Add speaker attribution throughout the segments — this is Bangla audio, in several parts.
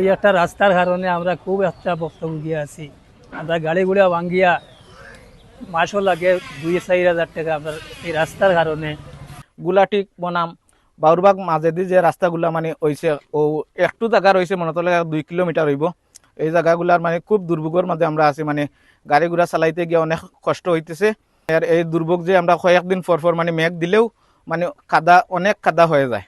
Speaker 1: ওই একটা রাস্তার কারণে আমরা খুব একটা ভুক্তভোগী আছি। আমরা গাড়িগুলা ভাঙ্গিয়া মাসও লাগে দুই চার হাজার টাকা আমরা এই রাস্তার কারণে।
Speaker 2: গুলাটিক বনাম, বাউরবাগ মাজেদি যে রাস্তাগুলা মানে হইছে, ও একটু জায়গা রয়েছে, মনে তলে দুই কিলোমিটার হইব। এই জায়গাগুলার মানে খুব দুর্ভোগের মধ্যে আমরা আছি মানে গাড়ি ঘোড়া চালাইতে গিয়ে অনেক কষ্ট হইতেছে। আর এই দুর্ভোগ যে আমরা কয়েকদিন পর পর মানে মেঘ দিলেও মানে কাদা, অনেক কাদা হয়ে যায়।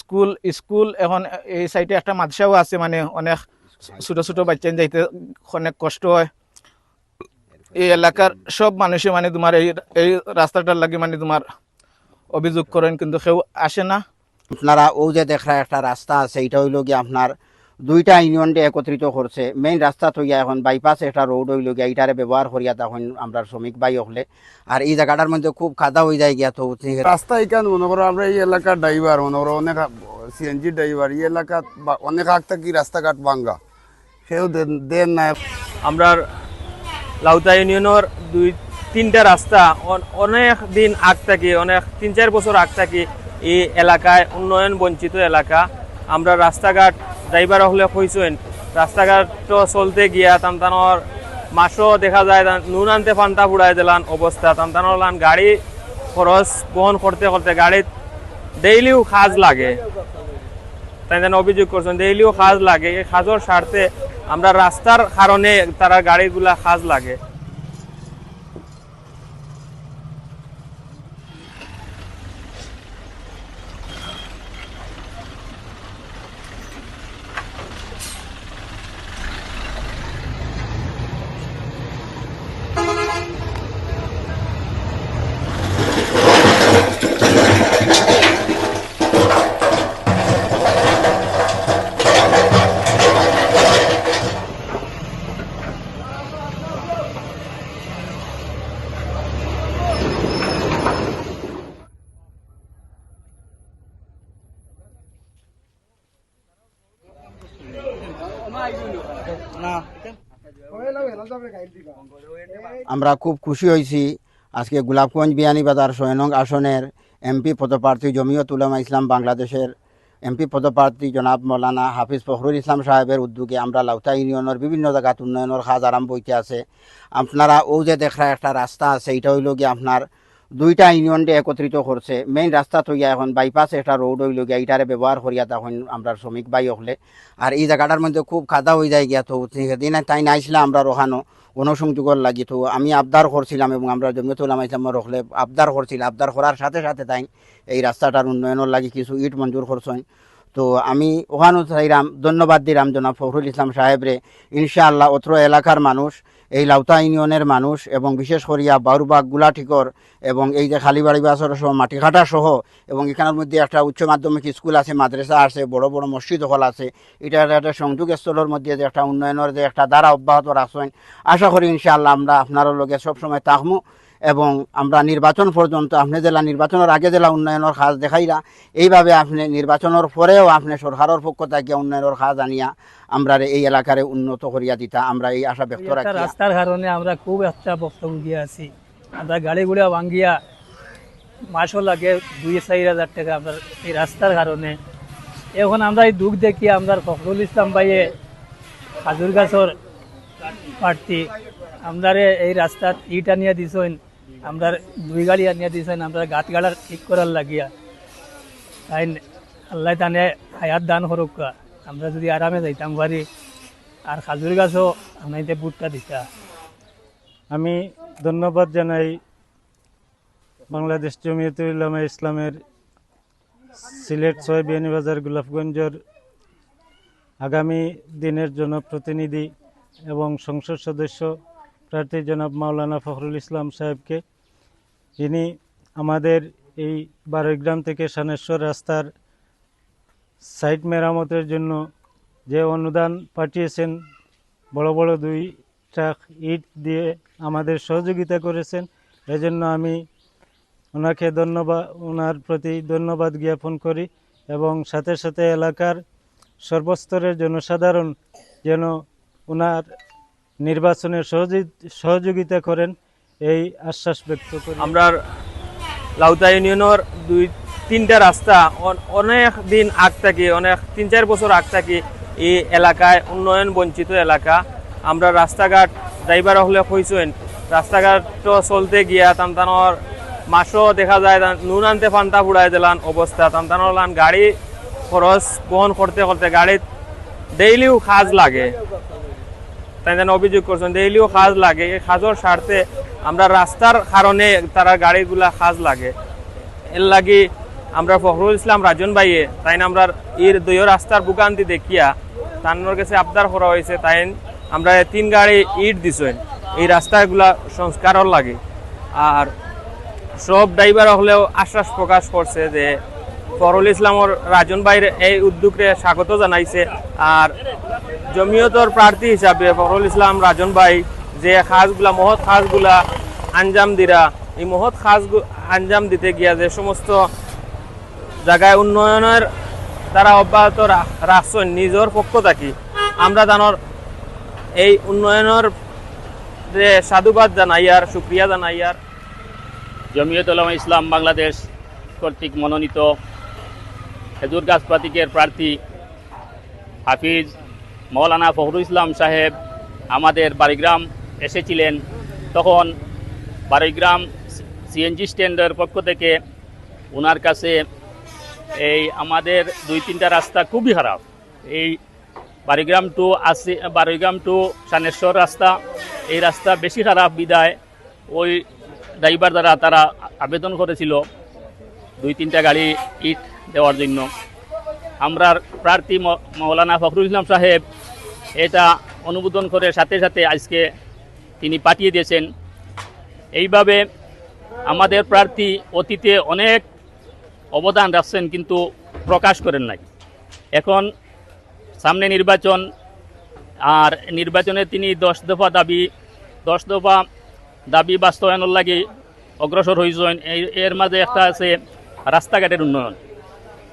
Speaker 2: স্কুল স্কুল এখন এই সাইডে একটা মাদ্রাসাও আছে মানে অনেক ছোট ছোট বাচ্চা যাইতে অনেক কষ্ট হয়। এই এলাকার সব মানুষে মানে তোমার এই এই রাস্তাটার লাগে মানে তোমার অভিযোগ করেন, কিন্তু কেউ আসে না।
Speaker 3: আপনারা ও যে দেখরা একটা রাস্তা আছে এটা হইল গিয়ে আপনার দুইটা ইউনিয়ন দিয়ে একত্রিত করছে। মেইন রাস্তা গিয়া এখন বাইপাস একটা রোড হইল গিয়া এটারে ব্যবহার করিয়া তখন আমরা শ্রমিক বাই হলে। আর এই জায়গাটার মধ্যে খুব কাদা হয়ে যায় গিয়া তো
Speaker 4: রাস্তা এখান, মনে করো আমরা এই এলাকার ড্রাইভার মনে করো অনেক সিএনজি ড্রাইভার এই এলাকা অনেক আগ থাকি রাস্তাঘাট ভাঙ্গা। সেও দেন- নাই।
Speaker 5: আমরা লাউতা ইউনিয়নের দুই, তিনটা রাস্তা অনেক দিন আগ থাকি, অনেক তিন চার বছর আগ থাকি এই এলাকায় উন্নয়ন বঞ্চিত এলাকা। আমরা রাস্তাঘাট ড্রাইভার হলে কইছেন রাস্তাঘাট চলতে গিয়া তামতানোর মাসও দেখা যায় নুন আনতে ফান্তা ফুড়াই দিলান অবস্থা। তামতানোর লান গাড়ি খরচ বহন করতে করতে গাড়িত ডেইলিও খাজ লাগে। তাই অভিযোগ করছেন, ডেইলিও খাজ লাগে। এই খাজর স্বার্থে আমরা রাস্তার কারণে তারা গাড়িগুলা খাজ লাগে।
Speaker 3: আমরা খুব খুশি হয়েছি। আজকে গোলাপগঞ্জ বিয়ানীবাজার সয়নং আসনের এমপি পদপ্রার্থী জমিয়ত উলামা ইসলাম বাংলাদেশের এমপি পদপ্রার্থী জনাব মৌলানা হাফিজ ফখরুল ইসলাম সাহেবের উদ্যোগে আমরা লাউতা ইউনিয়নের বিভিন্ন জায়গাত উন্নয়নের কাজ আরম্ভ হইতে আছে। আপনারা ও যে দেখরা একটা রাস্তা আছে এটা হইল গিয়ে আপনার দুইটা ইউনিয়ন দিয়ে একত্রিত করছে। মেইন রাস্তা তো গিয়া এখন বাইপাস একটা রোড হইল গিয়া, এটারে ব্যবহার করিয়া তখন আমরা শ্রমিক বাই হলে। আর এই জায়গাটার মধ্যে খুব কাদা হয়ে যায় গিয়া তো সেদিন তাই নাইছিলাম আমরা রোহানো গণসংযোগের লাগি তো। আমি আবদার করছিলাম এবং আমরা জমিয়তুল ইসলাম রখলে আবদার করছিলাম আবদার করার সাথে সাথে তাই এই রাস্তাটার উন্নয়নের লাগি কিছু ইট মঞ্জুর করছেন। তো আমি ওখানো চাইরাম ধন্যবাদ দিলাম জনাব ফখরুল ইসলাম সাহেবরে। ইনশাআল্লাহ অত্র এলাকার মানুষ এই লাউতা ইউনিয়নের মানুষ এবং বিশেষ করিয়া বাউরবাগ গুলাঠিকর এবং এই যে খালিবাড়ি বাসর সহ, মাটিঘাটা সহ এবং এখানের মধ্যে একটা উচ্চ মাধ্যমিক স্কুল আছে, মাদ্রাসা আছে, বড় বড় মসজিদ হল আছে। এটা একটা সংযোগ স্থলের মধ্যে যে একটা উন্নয়নের যে একটা দ্বারা অব্যাহত রাখছেন। আশা করি ইনশাআল্লাহ আমরা আপনার লগে সবসময় থাকমু। এবং আমরা নির্বাচন পর্যন্ত আপনি জেলা নির্বাচনের আগে জেলা উন্নয়নের কাজ দেখাইলা এইভাবে আপনি নির্বাচনের পরেও আপনি সরকারের পক্ষ থেকে উন্নয়নের কাজ আনিয়া আমরা এই এলাকারে উন্নত করিয়া দিতা আমরা এই আশা ব্যক্ত রাখি
Speaker 1: রাস্তার কারণে আমরা খুব একটা ভুক্তভোগী আছি। আমরা গাড়িগুলা ভাঙ্গিয়া মাসও লাগে দুই চার হাজার টাকা আমরা এই রাস্তার কারণে। এখন আমরা এই দুঃখ দেখি আমরা ফখরুল ইসলাম ভাইয়ে হাজুর গাছর প্রার্থী আমরা এই রাস্তাত ইট আনিয়া দিছেন। আমরা দুই গাড়ি আনিয়া দিছেন, আমরা গাত গাড়ার ঠিক করার লাগিয়া। তাই আল্লাহ তানে হায়াত দান করুক আমরা যদি আরামে যাইতাম পারি আর খাজুর গাছও আপনাইতে বুটটা দিতা।
Speaker 6: আমি ধন্যবাদ জানাই বাংলাদেশ জমিয়ত উলামা ইসলামের সিলেট ছয় বিয়ানীবাজার গোলাপগঞ্জের আগামী দিনের জনপ্রতিনিধি এবং সংসদ সদস্য প্রার্থী জনাব মাওলানা ফখরুল ইসলাম সাহেবকে। যিনি আমাদের এই বারোগ্রাম থেকে সানেশ্বর রাস্তার সাইট মেরামতের জন্য যে অনুদান পাঠিয়েছেন, বড় বড় দুই ট্রাক ইট দিয়ে আমাদের সহযোগিতা করেছেন, এজন্য আমি ওনাকে ধন্যবাদ ওনার প্রতি ধন্যবাদ জ্ঞাপন করি এবং সাথে সাথে এলাকার সর্বস্তরের জনসাধারণ যেন ওনার নির্বাচনে সহযোগি- সহযোগিতা করেন এই আশ্বাস ব্যক্ত করি।
Speaker 5: আমরা লাউতা ইউনিয়নের দুই, তিনটা রাস্তা অনেক দিন আগ থাকি, অনেক তিন চার বছর আগ থাকি এই এলাকায় উন্নয়ন বঞ্চিত এলাকা। আমরা রাস্তাঘাট ড্রাইভার হলে হইছেন রাস্তাঘাট চলতে গিয়া তান্তানোর মাসও দেখা যায় নুন আনতে ফান্তা ফুড়াই দিলান অবস্থা। তান্তানোর গাড়ি খরচ বহন করতে করতে গাড়িত ডেইলিও খাজ লাগে। তাই যেন অভিযোগ করছেন ডেইলিও খাজ লাগে। এই খাজর স্বার্থে আমরা রাস্তার কারণে তারা গাড়িগুলা খাজ লাগে। এর লাগি আমরা ফখরুল ইসলাম, রাজন ভাইয়ে তাই আমরা এর দুই রাস্তার বুকান্তি দেখিয়া তানোর কাছে আবদার করা হয়েছে তাই আমরা তিন গাড়ি ইট দিছেন। এই রাস্তাগুলা সংস্কারও লাগে। আর সব ড্রাইভার হলেও আশ্বাস প্রকাশ করছে যে ফখরুল ইসলামর রাজন ভাইয়ের এই উদ্যোগে স্বাগত জানাইছে। আর জমিয়তর প্রার্থী হিসাবে ফখরুল ইসলাম রাজন ভাই যে খাসগুলা, মহৎ খাসগুলা আঞ্জাম দিরা, এই মহৎ খাস আঞ্জাম দিতে গিয়া যে সমস্ত জায়গায় উন্নয়নের তারা অব্যাহত রা- রাখছেন নিজের পক্ষ থাকি, আমরা জানোর এই উন্নয়নের যে সাধুবাদ জানাইয়ার সুক্রিয়া জানাইয়ার
Speaker 7: জমিয়ত ইসলাম বাংলাদেশ কর্তৃক মনোনীত খেজুর গাছ প্রতীকের প্রার্থী হাফিজ মৌলানা ফখরুল ইসলাম সাহেব আমাদের বাড়িগ্রাম এসেছিলেন। তখন বাড়িগ্রাম সিএনজি স্ট্যান্ডের পক্ষ থেকে ওনার কাছে এই আমাদের দুই তিনটা রাস্তা খুবই খারাপ। এই বাড়িগ্রাম টু আসি, বাড়িগ্রাম টু সানেশ্বর রাস্তা, এই রাস্তা বেশি খারাপ বিদায়। ওই ড্রাইভার দ্বারা তারা আবেদন করেছিল। দুই তিনটা গাড়ি ইট দেওয়ার জন্য। আমরা প্রার্থী মৌলানা ফখরুল ইসলাম সাহেব এটা অনুমোদন করে সাথে সাথে আজকে তিনি পাঠিয়ে দিয়েছেন। এইভাবে আমাদের প্রার্থী অতীতে অনেক অবদান রাখছেন কিন্তু প্রকাশ করেন নাই। এখন সামনে নির্বাচন আর নির্বাচনে তিনি দশ দফা দাবি, দশ দফা দাবি বাস্তবায়নের লাগে অগ্রসর হয়েছেন। এর মাঝে একটা আছে রাস্তাঘাটের উন্নয়ন।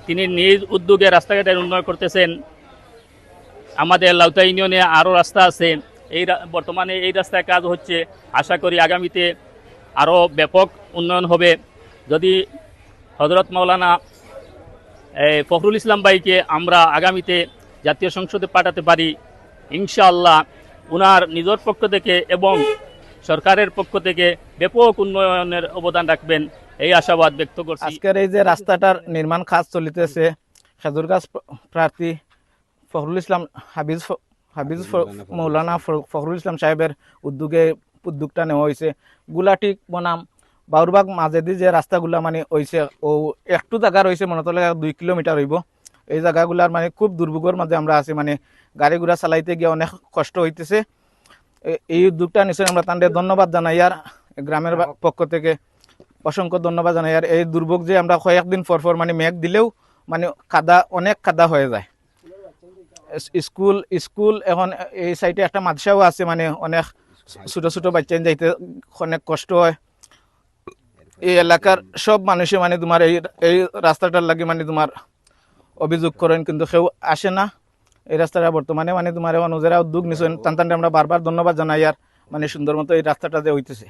Speaker 7: তিনি নিজ উদ্যোগে রাস্তাঘাটের উন্নয়ন করতেছেন। আমাদের লাউতা ইউনিয়নে আরও রাস্তা আছে। এই বর্তমানে এই রাস্তায় কাজ হচ্ছে। আশা করি আগামীতে আরও ব্যাপক উন্নয়ন হবে। যদি হজরত মাওলানা ফখরুল ইসলাম ভাইকে আমরা আগামীতে জাতীয় সংসদে পাঠাতে পারি, ইনশাআল্লাহ উনার নিজের পক্ষ থেকে এবং সরকারের পক্ষ থেকে ব্যাপক উন্নয়নের অবদান রাখবেন। এই আশাবাদ ব্যক্ত করছি।
Speaker 2: আজকের এই যে রাস্তাটার নির্মাণ কাজ চলিতেছে খেজুরগাছ প্র- প্রার্থী ফখরুল ইসলাম হাবিজ হাবিজ মৌলানা ফখরুল ইসলাম সাহেবের উদ্যোগে উদ্যোগটা নেওয়া হয়েছে। গুলাটিক বনাম বাউরবাগ মাঝেদি যে রাস্তাগুলা মানে হয়েছে ও একটু জায়গা রয়েছে মনে হলে দুই কিলোমিটার হইব। এই জায়গাগুলার মানে খুব দুর্ভোগের মধ্যে আমরা আছি মানে গাড়ি ঘোড়া চালাইতে গিয়ে অনেক কষ্ট হইতেছে। এই উদ্যোগটা নিশ্চয়ই আমরা তাদের ধন্যবাদ জানাই আর গ্রামের পক্ষ থেকে অসংখ্য ধন্যবাদ জানাই। আর এই দুর্ভোগ যে আমরা কয়েকদিন পর পর মানে মেঘ দিলেও মানে কাদা, অনেক কাদা হয়ে যায়। স্কুল স্কুল এখন এই সাইডে একটা মাদ্রাসাও আছে মানে অনেক ছোট ছোট বাচ্চা যাইতে অনেক কষ্ট হয়। এই এলাকার সব মানুষে মানে তোমার এই এই রাস্তাটার লাগে মানে তোমার অভিযোগ করেন, কিন্তু কেউ আসে না। এই রাস্তাটা বর্তমানে মানে তোমার এখন যারা উদ্যোগ নিছেন। তান আমরা বারবার ধন্যবাদ জানাই, আর মানে সুন্দর মতো এই রাস্তাটা যে হইতেছে।